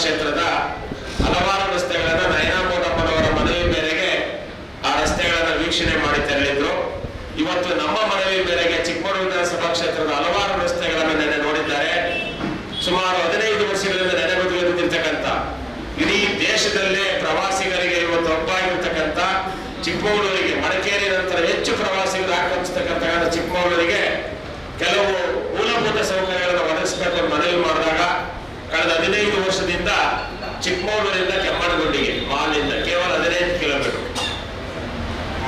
ಕ್ಷೇತ್ರದ ಹಲವಾರು ರಸ್ತೆಗಳನ್ನ ನಯನಾ ಕೋಟಪ್ಪನವರ ಮನವಿ ಮೇರೆಗೆ ಆ ರಸ್ತೆಗಳನ್ನ ವೀಕ್ಷಣೆ ಮಾಡಿ ತೆರಳಿದ್ರು. ಇವತ್ತು ನಮ್ಮ ಮನವಿ ಮೇರೆಗೆ ಚಿಕ್ಕಮಗಳೂರು ವಿಧಾನಸಭಾ ಕ್ಷೇತ್ರದ ಹಲವಾರು ರಸ್ತೆಗಳನ್ನು ನೆನೆ ನೋಡಿದ್ದಾರೆ. ಸುಮಾರು ಹದಿನೈದು ವರ್ಷಗಳಿಂದ ನೆನೆಗುದಿರುತ್ತಿರ್ತಕ್ಕಂಥ ಇಡೀ ದೇಶದಲ್ಲೇ ಪ್ರವಾಸಿಗರಿಗೆ ಇವತ್ತು ಒಬ್ಬಾಗಿರ್ತಕ್ಕಂಥ ಚಿಕ್ಕಮಗಳೂರಿಗೆ, ಮಡಿಕೇರಿ ನಂತರ ಹೆಚ್ಚು ಪ್ರವಾಸಿಗರು ಆಕರ್ಷಿಸತಕ್ಕಂಥ ಚಿಕ್ಕಮಗಳೂರಿಗೆ ಕೆಲವು ಮೂಲಭೂತ ಸೌಕರ್ಯಗಳನ್ನು ಒದಗಿಸಬೇಕು ಅಂತ ಮನವಿ ಮಾಡಿದಾಗ ಕಳೆದ ಹದಿನೈದು ವರ್ಷದಿಂದ ಚಿಕ್ಕಮಗಳೂರಿಂದ ಕೆಮ್ಮಣ್ಣಗುಂಡಿಗೆ, ಮಾಲಿಂದ, ಕೇವಲ ಹದಿನೈದು ಕಿಲೋಮೀಟರ್.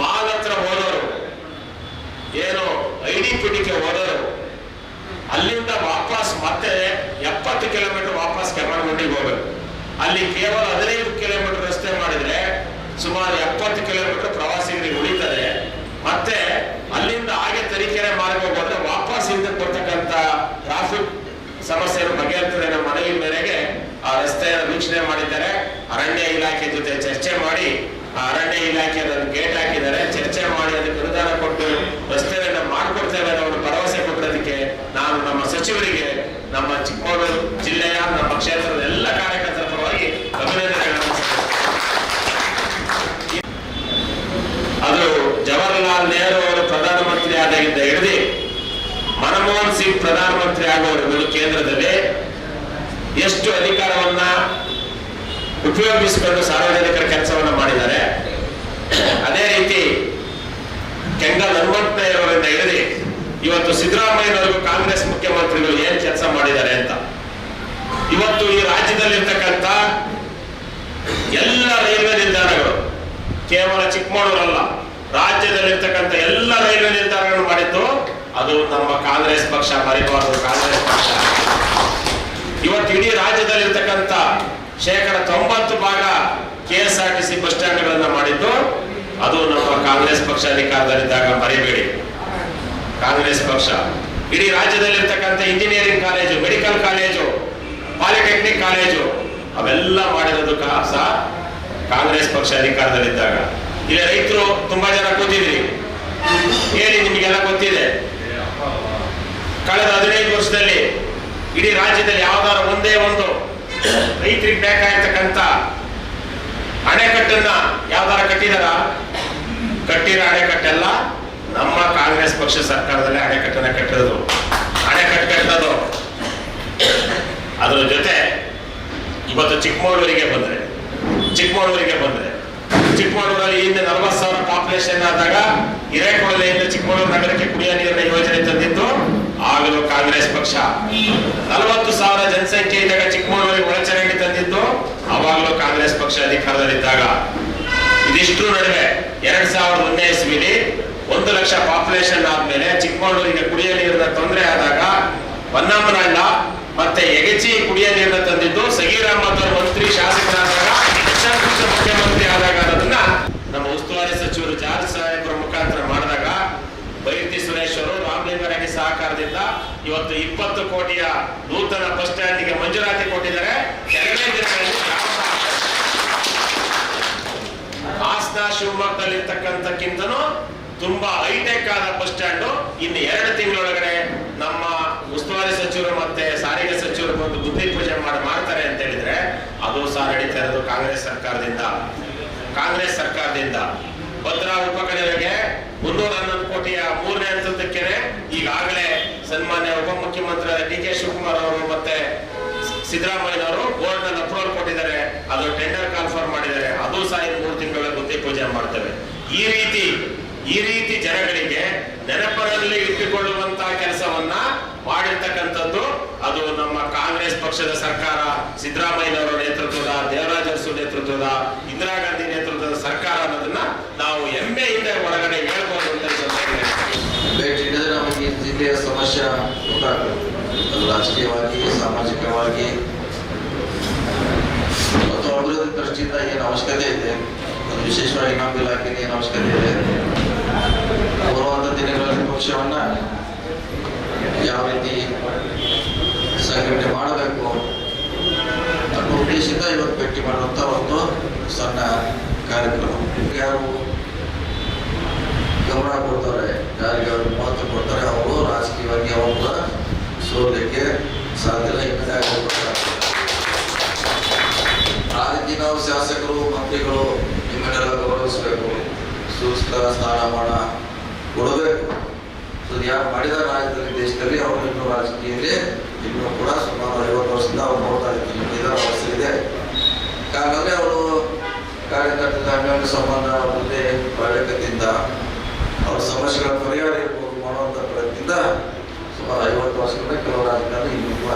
ಮಾಲ್ ಹತ್ರ ಹೋದವರು, ಏನು ಐಡಿ ಡಿ ಪಿಟಿಗೆ ಅಲ್ಲಿಂದ ವಾಪಸ್ ಮತ್ತೆ ಎಪ್ಪತ್ತು ಕಿಲೋಮೀಟರ್ ವಾಪಸ್ ಕೆಮ್ಮಣ್ಣಗುಂಡಿಗೆ ಹೋಗ್ಬೇಕು. ಅಲ್ಲಿ ಕೇವಲ ಹದಿನೈದು ಕಿಲೋಮೀಟರ್ ರಸ್ತೆ ಮಾಡಿದ್ರೆ ಸುಮಾರು ಎಪ್ಪತ್ತು ಕಿಲೋಮೀಟರ್ ಪ್ರವಾಸಿಗರಿಗೆ ಉಳಿತದೆ. ಮತ್ತೆ ಅಲ್ಲಿಂದ ಹಾಗೆ ತರೀಕೆರೆ ಮಾರ್ಗ ಹೋಗೋದ್ರೆ ವಾಪಸ್ ಹಿಂದೆ ಕೊಡ್ತಕ್ಕಂತ ಟ್ರಾಫಿಕ್ ಸಮಸ್ಯೆಯನ್ನು ಮನವಿ ಮೇರೆಗೆ ಆ ರಸ್ತೆಯನ್ನು ವೀಕ್ಷಣೆ ಮಾಡಿದ್ದಾರೆ. ಅರಣ್ಯ ಇಲಾಖೆ ಜೊತೆ ಚರ್ಚೆ ಮಾಡಿ, ಆ ಅರಣ್ಯ ಇಲಾಖೆ ಅದನ್ನು ಗೇಟ್ ಹಾಕಿದ್ದಾರೆ. ಚರ್ಚೆ ಮಾಡಿ ಅದಕ್ಕೆ ಅನುದಾನ ಕೊಟ್ಟು ರಸ್ತೆಯನ್ನು ಮಾಡಿಕೊಡ್ತೇವೆ ಅನ್ನೋ ಭರವಸೆ ಕೊಟ್ಟದಕ್ಕೆ ನಾನು ನಮ್ಮ ಸಚಿವರಿಗೆ, ನಮ್ಮ ಚಿಕ್ಕಮಗಳೂರು ಜಿಲ್ಲೆಯ, ನಮ್ಮ ಕ್ಷೇತ್ರದ ಎಲ್ಲ ಕಾರ್ಯಕರ್ತರ ಪರವಾಗಿ ಅಭಿನಂದನೆಗಳನ್ನು ಅದು ಜವಾಹರಲಾಲ್ ನೆಹರು ಅವರು ಪ್ರಧಾನಮಂತ್ರಿ ಆದಾಗಿದ್ದ ಹಿಡಿದು ಮನಮೋಹನ್ ಸಿಂಗ್ ಪ್ರಧಾನಮಂತ್ರಿ ಆಗುವವರೆಗೂ ಕೇಂದ್ರದಲ್ಲಿ ಎಷ್ಟು ಅಧಿಕಾರವನ್ನ ಉಪಯೋಗಿಸಿಕೊಂಡು ಸಾರ್ವಜನಿಕರ ಕೆಲಸವನ್ನ ಮಾಡಿದ್ದಾರೆ, ಅದೇ ರೀತಿ ಕೆಂಗಲ್ ಹನುಮಂತಯ್ಯವರಿಂದ ಹಿಡಿದು ಇವತ್ತು ಸಿದ್ದರಾಮಯ್ಯನವರೆಗೂ ಕಾಂಗ್ರೆಸ್ ಮುಖ್ಯಮಂತ್ರಿಗಳು ಏನ್ ಕೆಲಸ ಮಾಡಿದ್ದಾರೆ ಅಂತ. ಇವತ್ತು ಈ ರಾಜ್ಯದಲ್ಲಿರ್ತಕ್ಕಂಥ ಎಲ್ಲ ರೈಲ್ವೆ ನಿಲ್ದಾಣಗಳು, ಕೇವಲ ಚಿಕ್ಕಮಗಳೂರಲ್ಲ, ರಾಜ್ಯದಲ್ಲಿರ್ತಕ್ಕಂಥ ಎಲ್ಲ ರೈಲ್ವೆ ನಿಲ್ದಾಣಗಳು ಮಾಡಿದ್ದು ಅದು ನಮ್ಮ ಕಾಂಗ್ರೆಸ್ ಪಕ್ಷ, ಮರಿಬಾರದು ಕಾಂಗ್ರೆಸ್ ಪಕ್ಷ. ಇವತ್ತು ಇಡೀ ರಾಜ್ಯದಲ್ಲಿರ್ತಕ್ಕಂಥ ಶೇಕಡ ತೊಂಬತ್ತು ಭಾಗ K S R T C bus ಸ್ಟ್ಯಾಂಡ್ಗಳನ್ನ ಮಾಡಿದ್ದು, ಅದು ನಮ್ಮ ಕಾಂಗ್ರೆಸ್ ಪಕ್ಷ ಅಧಿಕಾರದಲ್ಲಿದ್ದಾಗ ಮರಿಬೇಡಿ. ಕಾಂಗ್ರೆಸ್ ಪಕ್ಷ. ಇಡೀ ರಾಜ್ಯದಲ್ಲಿರ್ತಕ್ಕಂಥ engineering college, medical college, polytechnic college, ಅವೆಲ್ಲ ಮಾಡಿರೋದು ಕಾ- ಸಹ ಕಾಂಗ್ರೆಸ್ ಪಕ್ಷ ಅಧಿಕಾರದಲ್ಲಿದ್ದಾಗ. ಇಲ್ಲಿ ರೈತರು ತುಂಬಾ ಜನ ಕೂತಿದ್ರಿ ಹೇಳಿ ನಿಮಗೆಲ್ಲ ಗೊತ್ತಿದೆ ಕಳೆದ ಹದಿನೈದು ವರ್ಷದಲ್ಲಿ ಇಡೀ ರಾಜ್ಯದಲ್ಲಿ ಯಾವ್ದಾದ್ರು ಒಂದೇ ಒಂದು ರೈತರಿಗೆ ಬೇಕಾಗಿರ್ತಕ್ಕಂಥ ಅಣೆಕಟ್ಟನ್ನ ಯಾವ್ದಾರ ಕಟ್ಟಿದಾರ? ಕಟ್ಟಿರೋ ಅಣೆಕಟ್ಟೆಲ್ಲ ನಮ್ಮ ಕಾಂಗ್ರೆಸ್ ಪಕ್ಷ ಸರ್ಕಾರದಲ್ಲಿ ಅಣೆಕಟ್ಟನ್ನ ಕಟ್ಟಿದ್ರು ಅಣೆಕಟ್ಟು ಕಟ್ಟೋದು ಅದರ ಜೊತೆ ಇವತ್ತು ಚಿಕ್ಕಮಗಳೂರಿಗೆ ಬಂದ್ರೆ ಚಿಕ್ಕಮಗಳೂರಿಗೆ ಬಂದ್ರೆ, ಚಿಕ್ಕಮಗಳೂರಲ್ಲಿ ಹಿಂದೆ ನಲವತ್ತು ಸಾವಿರ ಪಾಪ್ಯುಲೇಷನ್ ಆದಾಗ ಹಿರೇಕೊಳಲೆಯಿಂದ ಚಿಕ್ಕಮಗಳೂರು ನಗರಕ್ಕೆ ಕುಡಿಯುವ ನೀರಿನ ಯೋಜನೆ ತಂದಿದ್ದು ಆಗಲೂ ಕಾಂಗ್ರೆಸ್ ಪಕ್ಷ ನಲವತ್ತು ಸಾವಿರ ಜನಸಂಖ್ಯೆ ಇದ್ದಾಗ ಚಿಕ್ಕಮಗಳೂರಿಗೆ ಒಳಚರಂಡಿ ತಂದಿದ್ದು ಅವಾಗಲೂ ಕಾಂಗ್ರೆಸ್ ಪಕ್ಷ ಅಧಿಕಾರದಲ್ಲಿದ್ದಾಗ. ಇದಿಷ್ಟು ನಡುವೆ ಎರಡ್ ಸಾವಿರದ ಒಂದನೇ ಇಸ್ವಿಲಿ ಒಂದು ಲಕ್ಷ ಪಾಪ್ಯುಲೇಷನ್ ಆದ್ಮೇಲೆ ಚಿಕ್ಕಮಗಳೂರಿಗೆ ಕುಡಿಯ ನೀರಿನ ತೊಂದರೆ ಆದಾಗ ಹೊನ್ನಮ್ಮನಹಳ್ಳ ಮತ್ತೆ ಎಗೆಚಿ ಕುಡಿಯ ನೀರನ್ನ ತಂದಿದ್ದು ಸಗೀರಾಮ್ ಮಂತ್ರಿ ಶಾಸಕರಾದಾಗ ಮುಖ್ಯಮಂತ್ರಿ ಆದಾಗ ಅನ್ನೋದನ್ನ ನಮ್ಮ ಉಸ್ತುವಾರಿ ಸಚಿವರು ರಾಮಲಿಂಗಾರೆಡ್ಡಿ ಇವತ್ತು ಇಪ್ಪತ್ತು ಕೋಟಿಯ ನೂತನ ಬಸ್ ಸ್ಟ್ಯಾಂಡ್ಗೆ ಮಂಜೂರಾತಿ ಕೊಟ್ಟಿದ್ದಾರೆ ಎರಡನೇ ದಿನಗಳಲ್ಲಿ. ಹಾಸನ ಶಿವಮೊಗ್ಗದಲ್ಲಿರ್ತಕ್ಕಂಥಕ್ಕಿಂತನೂ ತುಂಬಾ ಹೈಟೆಕ್ ಆದ ಬಸ್ ಸ್ಟ್ಯಾಂಡ್ ಇನ್ನು ಎರಡು ತಿಂಗಳೊಳಗಡೆ ನಮ್ಮ ಉಸ್ತುವಾರಿ ಸಚಿವರು ಮತ್ತೆ ಸಾರಿಗೆ ಸಚಿವರು ಬಂದು ಬುದ್ಧಿ ಪೂಜೆ ಮಾಡಿ ಮಾಡ್ತಾರೆ ಅಂತ ಹೇಳಿದ್ರೆ ಅದು ಸಹ ನಡೀತಾ ಇರೋದು ಕಾಂಗ್ರೆಸ್ ಸರ್ಕಾರದಿಂದ ಕಾಂಗ್ರೆಸ್ ಸರ್ಕಾರದಿಂದ ಭದ್ರಾ ಉಪಕರಣಗಳಿಗೆ ಮುನ್ನೂರ ಹನ್ನೊಂದು ಕೋಟಿಯ ಮೂರನೇ ಹಂತದಕ್ಕೆ ಈಗಾಗಲೇ ಸನ್ಮಾನ್ಯ ಉಪಮುಖ್ಯಮಂತ್ರಿ ಡಿ ಕೆ ಶಿವಕುಮಾರ್ ಅವರು ಮತ್ತೆ ಸಿದ್ದರಾಮಯ್ಯನವರು ಬೋರ್ಡ್ನಲ್ಲಿ ಅಪ್ರೂವಲ್ ಕೊಟ್ಟಿದ್ದಾರೆ. ಅದು ಟೆಂಡರ್ ಕನ್ಫರ್ಮ್ ಮಾಡಿದ್ದಾರೆ. ಅದು ಸಹ ಮೂರು ತಿಂಗಳ ಗುತ್ತಿ ಪೂಜೆ ಮಾಡ್ತೇವೆ. ಈ ರೀತಿ ಈ ರೀತಿ ಜನಗಳಿಗೆ ನೆನಪರಲ್ಲಿ ಇಟ್ಟುಕೊಳ್ಳುವಂತಹ ಕೆಲಸವನ್ನ ಮಾಡಿರ್ತಕ್ಕಂಥದ್ದು ಅದು ನಮ್ಮ ಕಾಂಗ್ರೆಸ್ ಪಕ್ಷದ ಸರ್ಕಾರ, ಸಿದ್ದರಾಮಯ್ಯನವರ ನೇತೃತ್ವದ, ದೇವರಾಜ ಅರಸು ನೇತೃತ್ವದ, ಇಂದಿರಾ ಗಾಂಧಿ ನೇತೃತ್ವದ ಸರ್ಕಾರ ಅನ್ನೋದನ್ನ ನಾವು ಹೆಮ್ಮೆಯಿಂದ ಒಳಗಡೆ ಹೇಳ್ಬೋದು ಈ ಸಮಸ್ಯೆ ಗೊತ್ತಾಗ್ತದೆ. ರಾಜಕೀಯವಾಗಿ, ಸಾಮಾಜಿಕವಾಗಿ ಮತ್ತು ಅಭಿವೃದ್ಧಿ ದೃಷ್ಟಿಯಿಂದ ಏನು ಅವಶ್ಯಕತೆ ಇದೆ? ಅದು ವಿಶೇಷವಾಗಿ ನಮ್ಮ ಇಲಾಖೆಗೆ ಏನು ಅವಶ್ಯಕತೆ ಇದೆ? ಬರುವಂಥ ದಿನಗಳಲ್ಲಿ ಪಕ್ಷವನ್ನ ಯಾವ ರೀತಿ ಸಂಘಟನೆ ಮಾಡಬೇಕು? ಅನ್ನೋ ಉದ್ದೇಶದಿಂದ ಇವತ್ತು ಭೇಟಿ ಮಾಡುವಂಥ ಒಂದು ಸಣ್ಣ ಕಾರ್ಯಕ್ರಮ. ಯಾರು ಗಮನ ಕೊಡ್ತಾರೆ? ಯಾರಿಗೆ ಅವರು ಮಹತ್ವ ಕೊಡ್ತಾರೆ? ಅವರು ಬಗ್ಗೆ ಅವನು ಕೂಡ ಸೋಲಕ್ಕೆ ಸಾಧ್ಯ ಇಲ್ಲ ಆ ರೀತಿ ನಾವು ಶಾಸಕರು, ಮಂತ್ರಿಗಳು ನಿಮ್ಮನ್ನೆಲ್ಲ ಗೌರವಿಸಬೇಕು. ಸೂಸ್ತ ಸ್ಥಾನಮಾನ ಕೊಡಬೇಕು. ಸೊ ಯಾರು ಮಾಡಿದ ರಾಜ್ಯದಲ್ಲಿ, ದೇಶದಲ್ಲಿ ಅವರು ಇನ್ನೂ ರಾಜಕೀಯದಲ್ಲಿ ಇನ್ನೂ ಕೂಡ ಸುಮಾರು ಐವತ್ತು ವರ್ಷದಿಂದ ಅವ್ರು ನೋಡ್ತಾ ಇದ್ದೀನಿ ಐದಾರು ವರ್ಷ ಇದೆ. ಹಾಗಾದರೆ ಅವರು ಕಾರ್ಯಕರ್ತರಿಂದ ಅನ್ಯೋನ್ಯ ಸಂಬಂಧ ಅವ್ರ ಜೊತೆ ಅವ್ರ ಸಮಸ್ಯೆಗಳ ಪರಿಹಾರ ಇರ್ಬೋದು ಮಾಡುವಂಥ ಪ್ರಯತ್ನದಿಂದ ಸುಮಾರು ಐವತ್ತು ವರ್ಷಗಳಿಂದ ಕೆಲವು ರಾಜಕಾರಣ ಇನ್ನೂ ಕೂಡ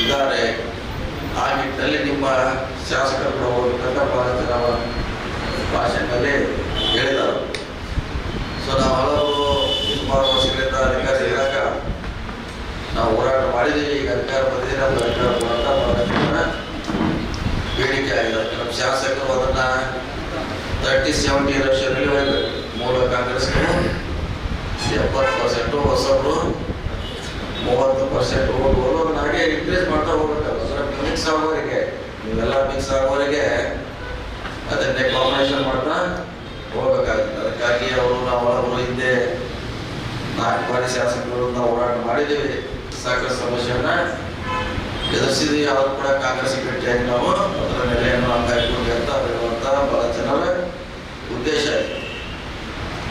ಇದ್ದಾರೆ ಆ ನಿಟ್ಟಿನಲ್ಲಿ ನಿಮ್ಮ ಶಾಸಕರು ಹೋಗ್ಬೇಕಂತ ಬಹಳ ಜನ ಭಾಷಣದಲ್ಲಿ ಹೇಳಿದರು. ಸೊ ನಾವು ಹಲವು ಸುಮಾರು ವರ್ಷಗಳಿಂದ ಅಧಿಕಾರ ಇದ್ದಾಗ ನಾವು ಹೋರಾಟ ಮಾಡಿದ್ದೀವಿ. ಈಗ ಅಧಿಕಾರ ಬಂದಿದ್ದೀರಿ ನಮ್ಗೆ ಅಧಿಕಾರ ಬಹಳ ಬೇಡಿಕೆ ಆಗಿದೆ. ನಮ್ಮ ಶಾಸಕರು ಅದನ್ನು ತರ್ಟಿ ಸೆವೆಂಟಿ ಹೋಗ್ಬೇಕು ಮೂಲ ಕಾಂಗ್ರೆಸ್ಗಳು ಎಪ್ಪತ್ತು ಪರ್ಸೆಂಟು ಹೊಸಬ್ರು ಮೂವತ್ತು ಪರ್ಸೆಂಟ್ ಹಾಗೆ ಇನ್ಕ್ರೀಸ್ ಮಾಡ್ತಾ ಹೋಗ್ಬೇಕಲ್ಲ ಮಿಕ್ಸ್ ಆಗೋರಿಗೆ, ನೀವೆಲ್ಲ ಮಿಕ್ಸ್ ಆಗೋರಿಗೆ ಅದನ್ನೇ ಕಾಂಬಿನೇಷನ್ ಮಾಡ್ತಾ ಹೋಗ್ಬೇಕಾಗುತ್ತೆ. ಅದಕ್ಕಾಗಿ ಅವರು ನಾವು ಅವರು ಹಿಂದೆ ನಾಲ್ಕು ಬಾರಿ ಶಾಸಕರು ನಾವು ಹೋರಾಟ ಮಾಡಿದ್ದೀವಿ. ಸಾಕಷ್ಟು ಸಮಸ್ಯೆಯನ್ನ ಎದುರಿಸಿದ್ವಿ ಅವರು ಕೂಡ ಕಾಂಗ್ರೆಸ್ ಭೇಟಿಯಾಗಿ ನಾವು ಅದರ ನೆಲೆಯನ್ನು ಹಾಕಿಕೊಂಡು ಅಂತ ಹೇಳುವಂತ ಬಹಳ ಜನರ ಉದ್ದೇಶ ಇದೆ.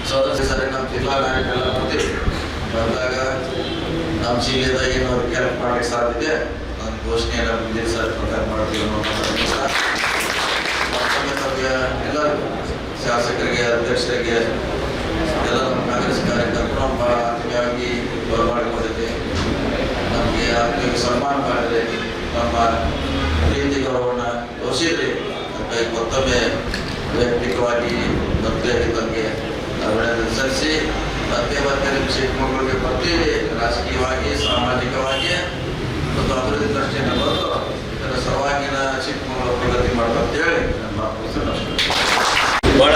ಸೊ ಅದ್ರ ಸರಿ ನಮ್ಮ ಜಿಲ್ಲಾ ನಾಯಕರೆಲ್ಲ ಬಂದಾಗ ನಮ್ಮ ಜಿಲ್ಲೆದ ಏನು ಹೆಲ್ಪ್ ಮಾಡಕ್ಕೆ ಸಾಧ್ಯತೆ ನಾನು ಘೋಷಣೆಯನ್ನು ಬಿಜೆಪಿ ಸರ್ ಪ್ರಕಾರ ಮಾಡ್ತೀವಿ ಅನ್ನೋ ಎಲ್ಲ ಶಾಸಕರಿಗೆ, ಅಧ್ಯಕ್ಷರಿಗೆ, ಎಲ್ಲ ನಮ್ಮ ಕಾಂಗ್ರೆಸ್ ಕಾರ್ಯಕರ್ತರು ನಮ್ಮ ಆತ್ಮೀಯವಾಗಿ ಬರಮಾಡಿಕೊಂಡಿದ್ದೆ ನಮಗೆ ಆತ್ಮೀಯ ಸನ್ಮಾನ ಮಾಡಿದ್ರೆ ನಮ್ಮ ಪ್ರೀತಿ ಗೌರವನ ತೋರಿಸಿದ್ರಿ ಅದಕ್ಕಾಗಿ ಮತ್ತೊಮ್ಮೆ ವೈಯಕ್ತಿಕವಾಗಿ ಭಕ್ತಿಯಾಗಿ ತಮಗೆ ಸಲ್ಲಿಸಿ. ಮತ್ತೆ ನಿಮ್ಮ ಚಿಕ್ಕಮಗಳೂರಿಗೆ ಬರ್ತೀವಿ ರಾಜಕೀಯವಾಗಿ, ಸಾಮಾಜಿಕವಾಗಿ, ಮತ್ತು ಅಭಿವೃದ್ಧಿ ದೃಷ್ಟಿಯಿಂದ ಬಂದು ಇದರ ಸರ್ವಾಂಗೀಣ ಚಿಕ್ಕಮಗಳೂರು ಪ್ರಗತಿ ಹೇಳಿ ನಮ್ಮ. ಭಾಳ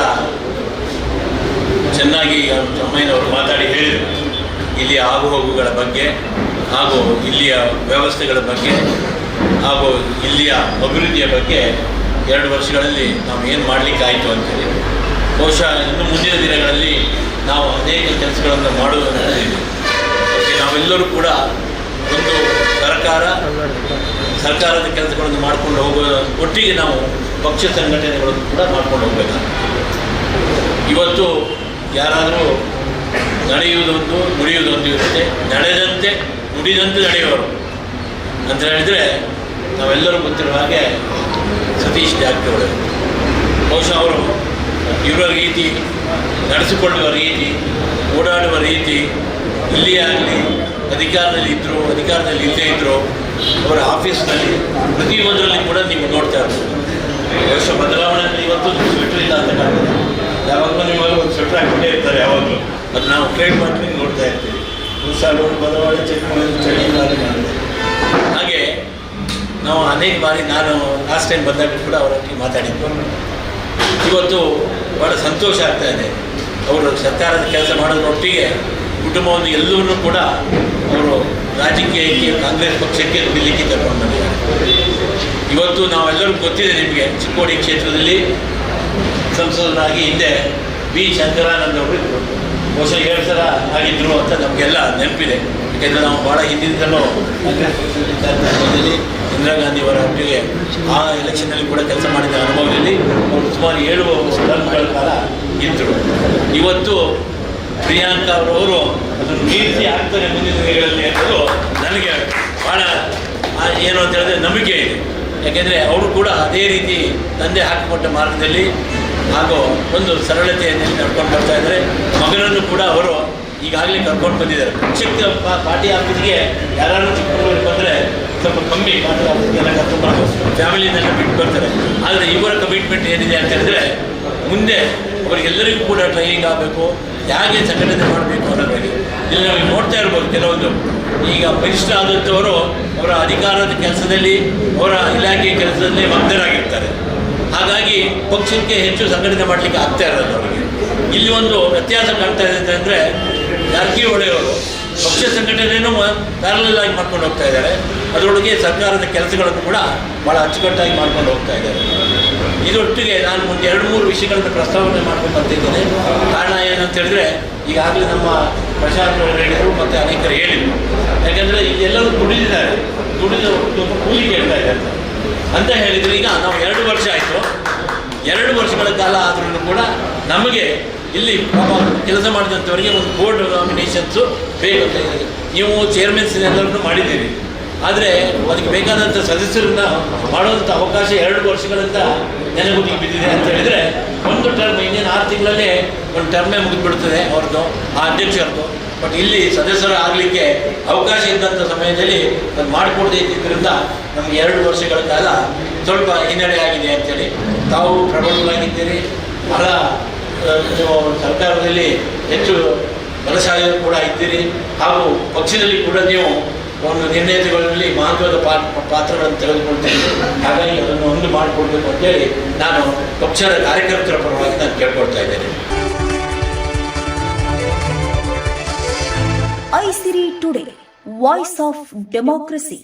ಚೆನ್ನಾಗಿ ತಮ್ಮಯ್ಯನವರು ಮಾತಾಡಿ ಹೇಳಿದರು ಇಲ್ಲಿಯ ಆಗುಹೋಗುಗಳ ಬಗ್ಗೆ, ಹಾಗೂ ಇಲ್ಲಿಯ ವ್ಯವಸ್ಥೆಗಳ ಬಗ್ಗೆ, ಹಾಗೂ ಇಲ್ಲಿಯ ಅಭಿವೃದ್ಧಿಯ ಬಗ್ಗೆ ಎರಡು ವರ್ಷಗಳಲ್ಲಿ ನಾವು ಏನು ಮಾಡಲಿಕ್ಕಾಯಿತು ಅಂತೇಳಿ ಬಹುಶಃ ಇನ್ನು ಮುಂದಿನ ದಿನಗಳಲ್ಲಿ ನಾವು ಅನೇಕ ಕೆಲಸಗಳನ್ನು ಅದಕ್ಕೆ ನಾವೆಲ್ಲರೂ ಕೂಡ ಒಂದು ಸರ್ಕಾರ, ಸರ್ಕಾರದ ಕೆಲಸಗಳನ್ನು ಮಾಡಿಕೊಂಡು ಹೋಗುವ ಒಟ್ಟಿಗೆ ನಾವು ಪಕ್ಷ ಸಂಘಟನೆಗಳನ್ನು ಕೂಡ ಮಾಡ್ಕೊಂಡು ಹೋಗಬೇಕಾಗ್ತದೆ. ಇವತ್ತು ಯಾರಾದರೂ ನಡೆಯುವುದೊಂದು ನುಡಿಯುವುದೊಂದು ಇರುತ್ತೆ. ನಡೆದಂತೆ, ನುಡಿದಂತೆ ನಡೆಯುವರು. ಅಂತ ಹೇಳಿದರೆ ನಾವೆಲ್ಲರೂ ಗೊತ್ತಿರುವ ಹಾಗೆ ಸತೀಶ್ ಜಾರಕಿಹೊಳಿ. ಬಹುಶಃ ಅವರು ಇವರ ರೀತಿ, ನಡೆಸಿಕೊಳ್ಳುವ ರೀತಿ, ಓಡಾಡುವ ರೀತಿ, ಇಲ್ಲಿಯೇ ಆಗಲಿ, ಅಧಿಕಾರದಲ್ಲಿ ಇದ್ದರು ಅಧಿಕಾರದಲ್ಲಿ ಇಲ್ಲದೇ ಇದ್ದರು ಅವರ ಆಫೀಸ್ನಲ್ಲಿ ಪ್ರತಿಯೊಂದರಲ್ಲಿ ಕೂಡ ನೀವು ನೋಡ್ತಾ ಇರ್ಬೋದು. ವರ್ಷ ಬದಲಾವಣೆ ಇವತ್ತು ಸ್ವೆಟ್ರ್ ಇಲ್ಲ ಅಂತ ಕಾಣ್ತದೆ ಯಾವಾಗಲೂ ನಿಮ್ಮಲ್ಲಿ ಒಂದು ಸ್ವೆಟ್ರ್ ಹಾಕೊಂಡೇ ಇರ್ತಾರೆ ಯಾವಾಗಲೂ. ಅದು ನಾವು ಟ್ರೇಡ್ ಮಾಡ್ತೀವಿ ನೋಡ್ತಾ ಇರ್ತೀವಿ. ಸಾಲು ಬದಲಾವಣೆ ಚೆಕ್ ಮಾಡೋದು ಚಳಿ ಇಲ್ಲ ಮಾಡಿದೆ ಹಾಗೆ, ನಾವು ಅನೇಕ ಬಾರಿ ನಾನು ಲಾಸ್ಟ್ ಟೈಮ್ ಬಂದಾಗ ಕೂಡ ಅವರೊಟ್ಟಿಗೆ ಮಾತಾಡಿದ್ದು. ಇವತ್ತು ಭಾಳ ಸಂತೋಷ ಆಗ್ತಾ ಇದೆ. ಅವರು ಸರ್ಕಾರದ ಕೆಲಸ ಮಾಡೋದ್ರೊಟ್ಟಿಗೆ ಕುಟುಂಬವನ್ನು ಎಲ್ಲವನ್ನೂ ಕೂಡ ಅವರು ರಾಜಕೀಯಕ್ಕೆ, ಕಾಂಗ್ರೆಸ್ ಪಕ್ಷಕ್ಕೆ ದುಡಿಲಿಕ್ಕೆ ಬಂದಿದ್ದಾರೆ ಇವತ್ತು ನಾವೆಲ್ಲರೂ ಗೊತ್ತಿದೆ ನಿಮಗೆ, ಚಿಕ್ಕೋಡಿ ಕ್ಷೇತ್ರದಲ್ಲಿ ಸಂಸದರಾಗಿ ಹಿಂದೆ ಬಿ ಶಂಕರಾನಂದ ಅವರು ಇದ್ದರು. ಬಹುಶಃ ಎರಡು ಸಲ ಆಗಿದ್ರು ಅಂತ ನಮಗೆಲ್ಲ ನೆನಪಿದೆ. ಯಾಕೆಂದರೆ ನಾವು ಭಾಳ ಹಿಂದಿನಿಂದಲೂ ಕಾಂಗ್ರೆಸ್ ಪಕ್ಷದಲ್ಲಿ ಇಂದಿರಾ ಗಾಂಧಿ ಅವರ ಒಟ್ಟಿಗೆ ಆ ಎಲೆಕ್ಷನ್ನಲ್ಲಿ ಕೂಡ ಕೆಲಸ ಮಾಡಿದ ಅನುಭವದಲ್ಲಿ ಅವರು ಸುಮಾರು ಏಳು ಸಂದರ್ಭಗಳ ಕಾಲ ಇದ್ದರು ಇವತ್ತು ಪ್ರಿಯಾಂಕಾ ಅವರವರು ಅದನ್ನು ಮೀರಿಸಿ ಆಗ್ತಾರೆ ಮುಂದಿನ ದಿನಗಳಲ್ಲಿ ಅನ್ನೋದು ನನಗೆ ಭಾಳ ಏನು ಅಂತ ಹೇಳಿದ್ರೆ ನಂಬಿಕೆ ಇದೆ. ಯಾಕೆಂದರೆ ಅವರು ಕೂಡ ಅದೇ ರೀತಿ ತಂದೆ ಹಾಕಿಕೊಟ್ಟ ಮಾರ್ಗದಲ್ಲಿ ಹಾಗೂ ಒಂದು ಸರಳತೆಯಲ್ಲಿ ನಡ್ಕೊಂಡು ಬರ್ತಾ ಇದ್ದಾರೆ. ಮಗನನ್ನು ಕೂಡ ಅವರು ಈಗಾಗಲೇ ಕರ್ಕೊಂಡು ಬಂದಿದ್ದಾರೆ. ಶಕ್ತಿ ಪಾರ್ಟಿ ಆಫೀಸ್ಗೆ ಯಾರು ಚಿಕ್ಕಮಗಳೂರಿಗೆ ಬಂದರೆ ಸ್ವಲ್ಪ ಕಮ್ಮಿ ಆಫೀಸ್ಗೆಲ್ಲ ಕರ್ಕೊಂಡು ಫ್ಯಾಮಿಲಿನೆಲ್ಲ ಬಿಟ್ಟು ಬರ್ತಾರೆ. ಆದರೆ ಇವರ ಕಮಿಟ್ಮೆಂಟ್ ಏನಿದೆ ಅಂತ ಹೇಳಿದ್ರೆ, ಮುಂದೆ ಅವರಿಗೆಲ್ಲರಿಗೂ ಕೂಡ ಟ್ರೈನಿಂಗ್ ಆಗಬೇಕು. ಹೇಗೆ ಸಂಘಟನೆ ಮಾಡಬೇಕು ಅನ್ನೋದಾಗಿ ಇಲ್ಲಿ ನಾವು ನೋಡ್ತಾ ಇರ್ಬೋದು ಕೆಲವೊಂದು. ಈಗ ಬಲಿಷ್ಠ ಆದಂಥವರು ಅವರ ಅಧಿಕಾರದ ಕೆಲಸದಲ್ಲಿ, ಅವರ ಇಲಾಖೆಯ ಕೆಲಸದಲ್ಲಿ ಮಗ್ನರಾಗಿರ್ತಾರೆ. ಹಾಗಾಗಿ ಪಕ್ಷಕ್ಕೆ ಹೆಚ್ಚು ಸಂಘಟನೆ ಮಾಡಲಿಕ್ಕೆ ಆಗ್ತಾ ಇರೋದು ಅವರಿಗೆ. ಇಲ್ಲಿ ಒಂದು ವ್ಯತ್ಯಾಸ ಕಾಣ್ತಾ ಇದೆ ಅಂತಂದರೆ ಜಾರಕಿಹೊಳಿ ಅವರು ಪಕ್ಷ ಸಂಘಟನೆಯನ್ನು ಪ್ಯಾರಲಲ್ ಆಗಿ ಮಾಡ್ಕೊಂಡು ಹೋಗ್ತಾ ಇದ್ದಾರೆ. ಅದರೊಳಗೆ ಸರ್ಕಾರದ ಕೆಲಸಗಳನ್ನು ಕೂಡ ಭಾಳ ಅಚ್ಚುಕಟ್ಟಾಗಿ ಮಾಡ್ಕೊಂಡು ಹೋಗ್ತಾ ಇದ್ದಾರೆ. ಇದರೊಟ್ಟಿಗೆ ನಾನು ಒಂದು ಎರಡು ಮೂರು ವಿಷಯಗಳನ್ನು ಪ್ರಸ್ತಾವನೆ ಮಾಡ್ಕೊಂಡು ಬರ್ತಿದ್ದೇನೆ. ಕಾರಣ ಏನಂತ ಹೇಳಿದ್ರೆ, ಈಗಾಗಲೇ ನಮ್ಮ ಪ್ರಶಾಂತ್ ಅವರು ಹೇಳಿದರು ಮತ್ತು ಅನೇಕರು ಹೇಳಿದರು. ಯಾಕೆಂದರೆ ಎಲ್ಲರೂ ದುಡಿದಿದ್ದಾರೆ. ದುಡಿದ ಕೂಲಿ ಕೇಳ್ತಾ ಇದ್ದಾರೆ. ಅಂತ ಹೇಳಿದರೆ ಈಗ ನಾವು ಎರಡು ವರ್ಷ ಆಯಿತು. ಎರಡು ವರ್ಷಗಳ ಕಾಲ ಆದ್ರೂ ಕೂಡ ನಮಗೆ ಇಲ್ಲಿ ಕೆಲಸ ಮಾಡಿದಂಥವರಿಗೆ ಒಂದು ಬೋರ್ಡ್ ನಾಮಿನೇಷನ್ಸು ಬೇಕು. ನೀವು ಚೇರ್ಮನ್ಸ್ ಎಲ್ಲರನ್ನು ಮಾಡಿದ್ದೀರಿ. ಆದರೆ ಅದಕ್ಕೆ ಬೇಕಾದಂಥ ಸದಸ್ಯರನ್ನ ಮಾಡುವಂಥ ಅವಕಾಶ ಎರಡು ವರ್ಷಗಳಿಂದ ನೆನಗುದಿಗೆ ಬಿದ್ದಿದೆ ಅಂತ ಹೇಳಿದರೆ ಒಂದು ಟರ್ಮ್ ಇನ್ನೇನು ಆರು ತಿಂಗಳಲ್ಲೇ ಒಂದು ಟರ್ಮೇ ಮುಗಿದ್ಬಿಡ್ತದೆ ಅವ್ರದ್ದು, ಆ ಅಧ್ಯಕ್ಷರದ್ದು. ಬಟ್ ಇಲ್ಲಿ ಸದಸ್ಯರು ಆಗಲಿಕ್ಕೆ ಅವಕಾಶ ಇದ್ದಂಥ ಸಮಯದಲ್ಲಿ ಅದು ಮಾಡಿಕೊಡದೇ ಇದ್ದಿದ್ದರಿಂದ ನಮಗೆ ಎರಡು ವರ್ಷಗಳ ಕಾಲ ಸ್ವಲ್ಪ ಹಿನ್ನಡೆ ಆಗಿದೆ ಅಂತೇಳಿ ತಾವು ಪ್ರಬಲವಾಗಿದ್ದೀರಿ. ಬಹಳ ಸರ್ಕಾರದಲ್ಲಿ ಹೆಚ್ಚು ಬಲಶಾಲಿ ಕೂಡ ಇದ್ದೀರಿ. ಹಾಗೂ ಪಕ್ಷದಲ್ಲಿ ಕೂಡ ನೀವು ಒಂದು ನಿರ್ಣಯಗಳಲ್ಲಿ ಮಹತ್ವದ ಪಾತ್ರ ಪಾತ್ರಗಳನ್ನು ತೆಗೆದುಕೊಳ್ತೇನೆ. ಹಾಗಾಗಿ ಅದನ್ನು ಒಂದು ಮಾಡಿಕೊಡ್ಬೇಕು ಅಂತೇಳಿ ನಾನು ಪಕ್ಷದ ಕಾರ್ಯಕರ್ತರ ಪರವಾಗಿ ನಾನು ಕೇಳ್ಕೊಳ್ತಾ ಇದ್ದೇನೆ. Aisiri today voice of democracy